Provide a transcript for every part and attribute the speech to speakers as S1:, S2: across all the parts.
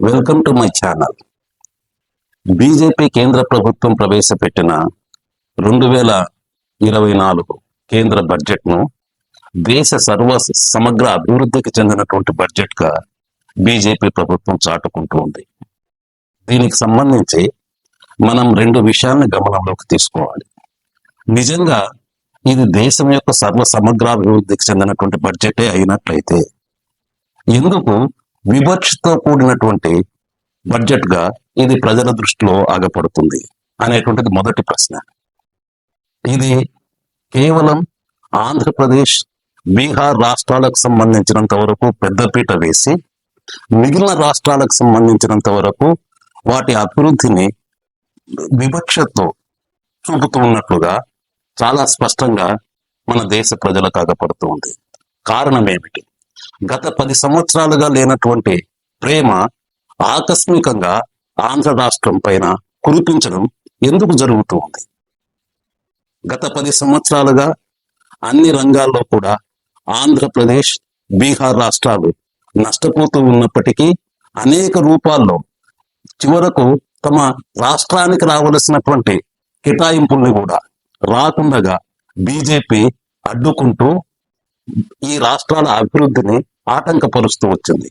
S1: Welcome to my channel BJP కేంద్ర ప్రభుత్వం ప్రవేశపెట్టిన రెండు వేల ఇరవై నాలుగు కేంద్ర బడ్జెట్ను దేశ సర్వ సమగ్ర అభివృద్ధికి చెందినటువంటి బడ్జెట్గా బీజేపీ ప్రభుత్వం చాటుకుంటూ ఉంది. దీనికి సంబంధించి మనం రెండు విషయాలను గమనంలోకి తీసుకోవాలి. నిజంగా ఇది దేశం యొక్క సర్వ సమగ్రాభివృద్ధికి చెందినటువంటి బడ్జెటే అయినట్లయితే ఎందుకు వివక్షతో కూడినటువంటి బడ్జెట్గా ఇది ప్రజల దృష్టిలో ఆగపడుతుంది అనేటువంటిది మొదటి ప్రశ్న. ఇది కేవలం ఆంధ్రప్రదేశ్ బీహార్ రాష్ట్రాలకు సంబంధించినంత వరకు పెద్దపీట వేసి మిగిలిన రాష్ట్రాలకు సంబంధించినంత వరకు వాటి అభివృద్ధిని వివక్షతో చూపుతూ ఉన్నట్లుగా చాలా స్పష్టంగా మన దేశ ప్రజలకు ఆగపడుతూ ఉంది. కారణం ఏమిటి? గత పది సంవత్సరాలుగా లేనటువంటి ప్రేమ ఆకస్మికంగా ఆంధ్ర రాష్ట్రం పైన కురిపించడం ఎందుకు జరుగుతూ ఉంది? గత పది సంవత్సరాలుగా అన్ని రంగాల్లో కూడా ఆంధ్రప్రదేశ్ బీహార్ రాష్ట్రాలు నష్టపోతూ ఉన్నప్పటికీ అనేక రూపాల్లో చివరకు తమ రాష్ట్రానికి రావలసినటువంటి కేటాయింపుల్ని కూడా రాకుండగా బీజేపీ అడ్డుకుంటూ ఈ రాష్ట్రాల అభివృద్ధిని ఆటంకపరుస్తూ వచ్చింది.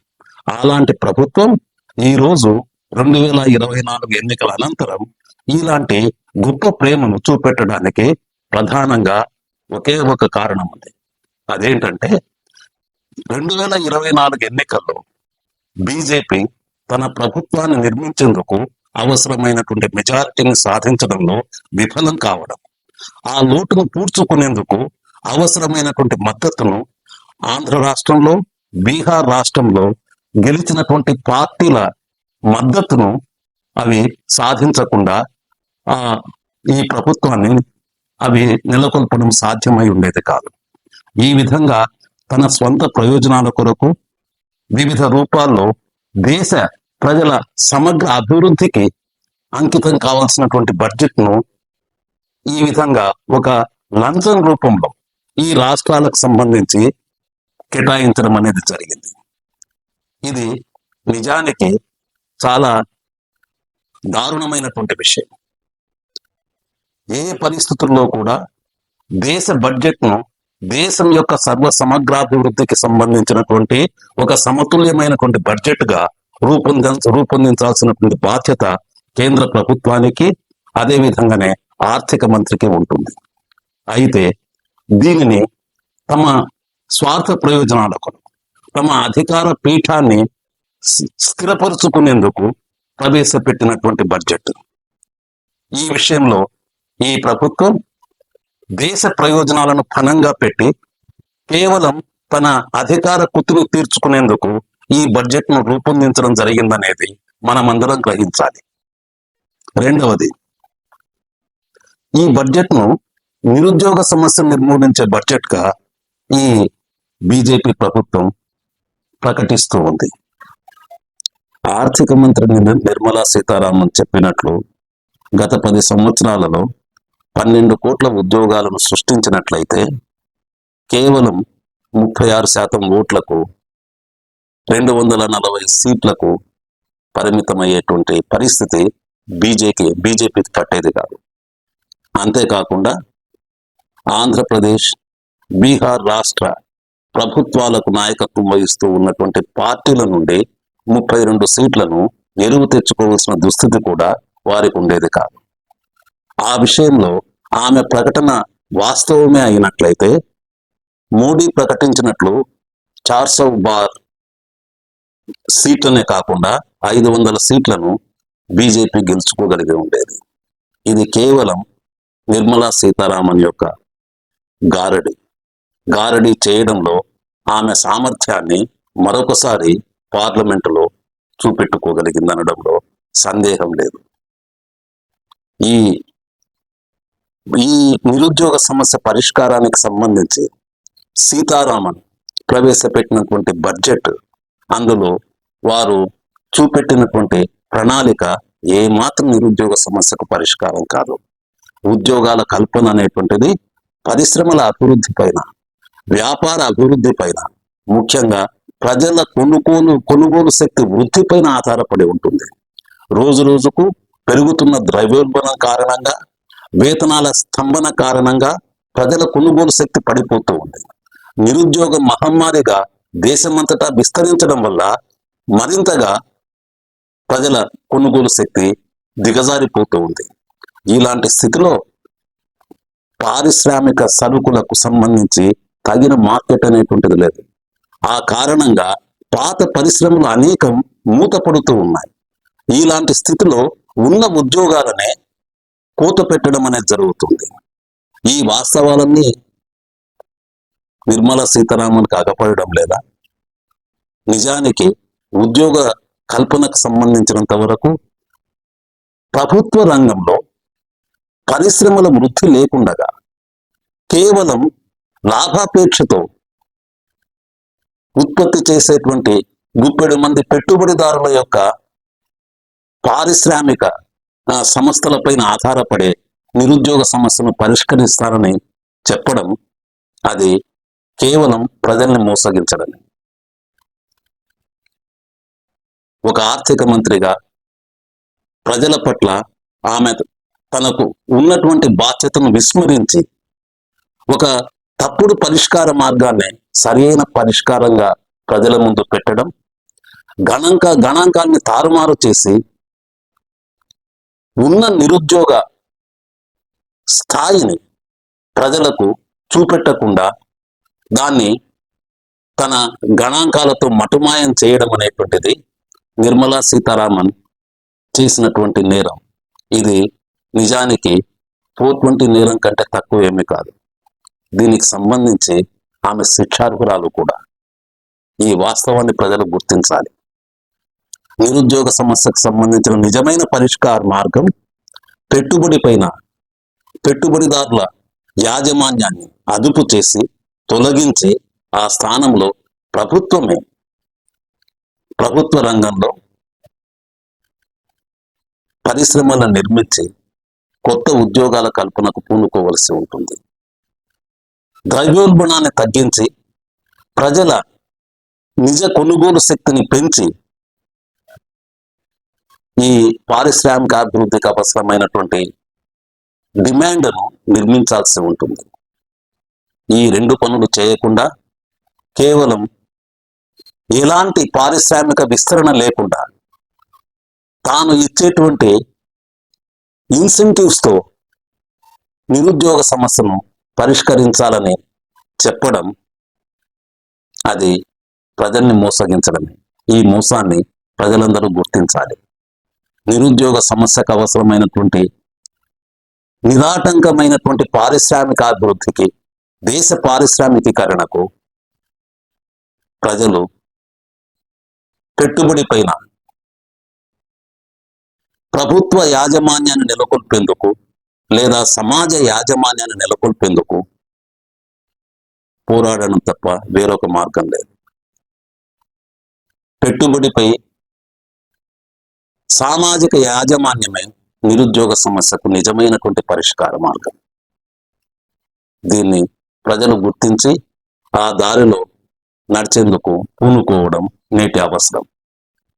S1: అలాంటి ప్రభుత్వం ఈ రోజు రెండు వేల ఇరవై నాలుగు ఎన్నికల అనంతరం ఇలాంటి గొప్ప ప్రేమను చూపెట్టడానికి ప్రధానంగా ఒకే ఒక కారణం ఉంది. అదేంటంటే రెండు వేల ఇరవై నాలుగు ఎన్నికల్లో బీజేపీ తన ప్రభుత్వాన్ని నిర్మించేందుకు అవసరమైనటువంటి మెజారిటీని సాధించడంలో విఫలం కావడం ఆ లోటును పూడ్చుకునేందుకు అవసరమైనటువంటి మద్దతును ఆంధ్ర రాష్ట్రంలో బీహార్ రాష్ట్రంలో గెలిచినటువంటి పార్టీల మద్దతును అవి సాధించకుండా ఆ ఈ ప్రభుత్వాన్ని అవి నెలకొల్పడం సాధ్యమై ఉండేది కాదు. ఈ విధంగా తన స్వంత ప్రయోజనాల కొరకు వివిధ రూపాల్లో దేశ ప్రజల సమగ్ర అభివృద్ధికి అంకితం కావాల్సినటువంటి బడ్జెట్ను ఈ విధంగా ఒక లంచం రూపంలో ఈ రాష్ట్రాలకు సంబంధించి కేటాయించడం అనేది జరిగింది. ఇది నిజానికి చాలా దారుణమైనటువంటి విషయం. ఏ పరిస్థితుల్లో కూడా దేశ బడ్జెట్ను దేశం యొక్క సర్వ సమగ్రాభివృద్ధికి సంబంధించినటువంటి ఒక సమతుల్యమైనటువంటి బడ్జెట్గా రూపొంద రూపొందించాల్సినటువంటి బాధ్యత కేంద్ర ప్రభుత్వానికి అదే విధంగానే ఆర్థిక మంత్రికి ఉంటుంది. అయితే దీనిని తమ స్వార్థ ప్రయోజనాల కొరకు తమ అధికార పీఠాన్ని స్థిరపరుచుకునేందుకు ప్రవేశపెట్టినటువంటి బడ్జెట్. ఈ విషయంలో ఈ ప్రభుత్వం దేశ ప్రయోజనాలను పణంగా పెట్టి కేవలం తన అధికార కుతులు తీర్చుకునేందుకు ఈ బడ్జెట్ను రూపొందించడం జరిగిందనేది మనమందరం గ్రహించాలి. రెండవది ఈ బడ్జెట్ను నిరుద్యోగ సమస్యను నిర్మూలించే బడ్జెట్గా ఈ బీజేపీ ప్రభుత్వం ప్రకటిస్తూ ఉంది. ఆర్థిక మంత్రి నిర్మలా సీతారామన్ చెప్పినట్లు గత పది సంవత్సరాలలో పన్నెండు కోట్ల ఉద్యోగాలను సృష్టించినట్లయితే కేవలం ముప్పై ఆరు శాతం ఓట్లకు రెండు వందల నలభై సీట్లకు పరిమితమయ్యేటువంటి పరిస్థితి బీజేపీ బీజేపీకి పట్టేది కాదు. అంతేకాకుండా ఆంధ్రప్రదేశ్ బీహార్ రాష్ట్ర ప్రభుత్వాలకు నాయకత్వం వహిస్తూ ఉన్నటువంటి పార్టీల నుండి ముప్పై రెండు సీట్లను ఎరువు తెచ్చుకోవాల్సిన దుస్థితి కూడా వారికి ఉండేది కాదు. ఆ విషయంలో ఆమె ప్రకటన వాస్తవమే అయినట్లయితే మోడీ ప్రకటించినట్లు చార్సౌ బార్ సీట్లనే కాకుండా ఐదు వందల సీట్లను బీజేపీ గెలుచుకోగలిగి ఉండేది. ఇది కేవలం నిర్మలా సీతారామన్ యొక్క గారడి. గారడి చేయడంలో ఆమె సామర్థ్యాన్ని మరొకసారి పార్లమెంటులో చూపెట్టుకోగలిగిందనడంలో సందేహం లేదు. ఈ ఈ నిరుద్యోగ సమస్య పరిష్కారానికి సంబంధించి సీతారామన్ ప్రవేశపెట్టినటువంటి బడ్జెట్ అందులో వారు చూపెట్టినటువంటి ప్రణాళిక ఏ మాత్రం నిరుద్యోగ సమస్యకు పరిష్కారం కాదు. ఉద్యోగాల కల్పన అనేటువంటిది పరిశ్రమల అభివృద్ధి పైన వ్యాపార అభివృద్ధి పైన ముఖ్యంగా ప్రజల కొనుగోలు కొనుగోలు శక్తి వృద్ధిపైన ఆధారపడి ఉంటుంది. రోజు రోజుకు పెరుగుతున్న ద్రవ్యోల్బణం కారణంగా వేతనాల స్తంభన కారణంగా ప్రజల కొనుగోలు శక్తి పడిపోతూ ఉంది. నిరుద్యోగ మహమ్మారిగా దేశమంతటా విస్తరించడం వల్ల మరింతగా ప్రజల కొనుగోలు శక్తి దిగజారిపోతూ ఉంది. ఇలాంటి స్థితిలో పారిశ్రామిక సరుకులకు సంబంధించి తగిన మార్కెట్ అనేటువంటిది లేదు. ఆ కారణంగా పాత పరిశ్రమలు అనేకం మూతపడుతూ ఉన్నాయి. ఇలాంటి స్థితిలో ఉన్న ఉద్యోగాలనే కూత పెట్టడం అనేది జరుగుతుంది. ఈ వాస్తవాలన్నీ నిర్మలా సీతారామన్కి అగపడడం లేదా? నిజానికి ఉద్యోగ కల్పనకు సంబంధించినంత వరకు ప్రభుత్వ రంగంలో పరిశ్రమల వృద్ధి లేకుండగా కేవలం లాభాపేక్షతో ఉత్పత్తి చేసేటువంటి ముప్పై మంది పెట్టుబడిదారుల యొక్క పారిశ్రామిక సంస్థలపైన ఆధారపడే నిరుద్యోగ సమస్యను పరిష్కరిస్తారని చెప్పడం అది కేవలం ప్రజల్ని మోసగించడమే ఒక ఆర్థిక మంత్రిగా ప్రజల పట్ల ఆమె తనకు ఉన్నటువంటి బాధ్యతను విస్మరించి ఒక తప్పుడు పరిష్కార మార్గాన్ని సరైన పరిష్కారంగా ప్రజల ముందు పెట్టడం గణాంక గణాంకాన్ని తారుమారు చేసి ఉన్న నిరుద్యోగ స్థాయిని ప్రజలకు చూపెట్టకుండా దాన్ని తన గణాంకాలతో మటుమాయం చేయడం అనేటువంటిది నిర్మలా సీతారామన్ చేసినటువంటి నేరం. ఇది నిజానికి ఫోర్ ట్వంటీ నేరం కంటే తక్కువ ఏమీ కాదు. దీనికి సంబంధించి ఆమె శిక్షార్హురాలు కూడా. ఈ వాస్తవాన్ని ప్రజలు గుర్తించాలి. నిరుద్యోగ సమస్యకు సంబంధించిన నిజమైన పరిష్కార మార్గం పెట్టుబడి పైన పెట్టుబడిదారుల యాజమాన్యాన్ని అదుపు చేసి తొలగించి ఆ స్థానంలో ప్రభుత్వమే ప్రభుత్వ రంగంలో పరిశ్రమలను నిర్మించి కొత్త ఉద్యోగాల కల్పనకు పూనుకోవలసి ఉంటుంది. ద్రవ్యోల్బణాన్ని తగ్గించి ప్రజల నిజ కొనుగోలు శక్తిని పెంచి ఈ పారిశ్రామిక అభివృద్ధికి అవసరమైనటువంటి డిమాండ్ను నిర్మించాల్సి ఉంటుంది. ఈ రెండు పనులు చేయకుండా కేవలం ఎలాంటి పారిశ్రామిక విస్తరణ లేకుండా తాను ఇచ్చేటువంటి ఇన్సెంటివ్స్తో నిరుద్యోగ సమస్యను పరిష్కరించాలని చెప్పడం అది ప్రజల్ని మోసగించడమే. ఈ మోసాన్ని ప్రజలందరూ గుర్తించాలి. నిరుద్యోగ సమస్యకు అవసరమైనటువంటి నిరాటంకమైనటువంటి పారిశ్రామిక అభివృద్ధికి దేశ పారిశ్రామికీకరణకు ప్రజలు పెట్టుబడి పైన ప్రభుత్వ యాజమాన్యాన్ని నెలకొల్పేందుకు లేదా సమాజ యాజమాన్యాన్ని నెలకొల్పేందుకు పోరాడడం తప్ప వేరొక మార్గం లేదు. పెట్టుబడిపై సామాజిక యాజమాన్యమే నిరుద్యోగ సమస్యకు నిజమైనటువంటి పరిష్కార మార్గం. దీన్ని ప్రజలు గుర్తించి ఆ దారిలో నడిచేందుకు పూనుకోవడం నేటి అవసరం.